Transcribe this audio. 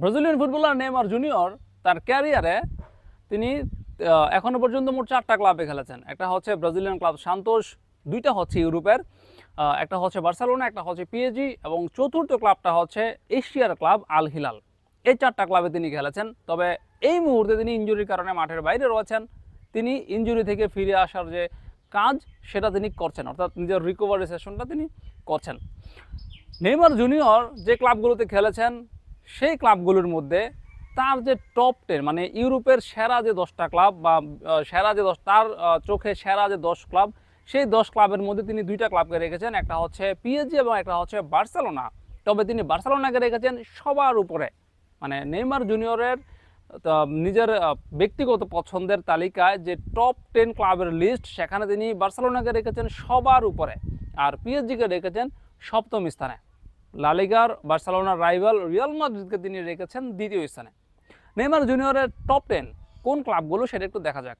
Brazilian footballer Neymar junior তার ক্যারিয়ারে তিনি আহ, এখনও পর্যন্ত মোট চারটা ক্লাবে খেলেছেন। একটা হচ্ছে ব্রাজিলিয়ান ক্লাব সান্তোষ দুইটা হচ্ছে ইউরোপের একটা হচ্ছে বার্সেলোনা একটা হচ্ছে পিএজি এবং চতুর্থ ক্লাবটা হচ্ছে এশিয়ার ক্লাব আল হিলাল। এই চারটা ক্লাবে তিনি খেলেছেন তবে এই মুহূর্তে তিনি ইঞ্জুরির কারণে মাঠের বাইরে রয়েছেন। তিনি ইঞ্জুরি থেকে ফিরে আসার যে কাজ সেটা তিনি করছেন অর্থাৎ নিজের রিকভারি সেশনটা তিনি করছেন। নেইমার জুনিয়র যে ক্লাবগুলোতে খেলেছেন সেই ক্লাবগুলোর মধ্যে তার যে টপ টেন মানে ইউরোপের সেরা যে দশটা ক্লাব বা সেরা যে দশ, তার চোখে সেরা যে দশ ক্লাব, সেই দশ ক্লাবের মধ্যে তিনি দুইটা ক্লাবকে রেখেছেন, একটা হচ্ছে পিএসজি এবং একটা হচ্ছে বার্সেলোনা। তবে তিনি বার্সেলোনাকে রেখেছেন সবার উপরে। মানে নেইমার জুনিয়রের নিজের ব্যক্তিগত পছন্দের তালিকায় যে টপ টেন ক্লাবের লিস্ট, সেখানে তিনি বার্সেলোনাকে রেখেছেন সবার উপরে। আর পিএসজিকে রেখেছেন সপ্তম স্থানে। লালিগার, বার্সেলোনার রাইভাল রিয়াল মাদ্রিদকে তিনি রেখেছেন দ্বিতীয় স্থানে। নেইমার জুনিয়রের টপ টেন কোন ক্লাবগুলো সেটা একটু দেখা যাক।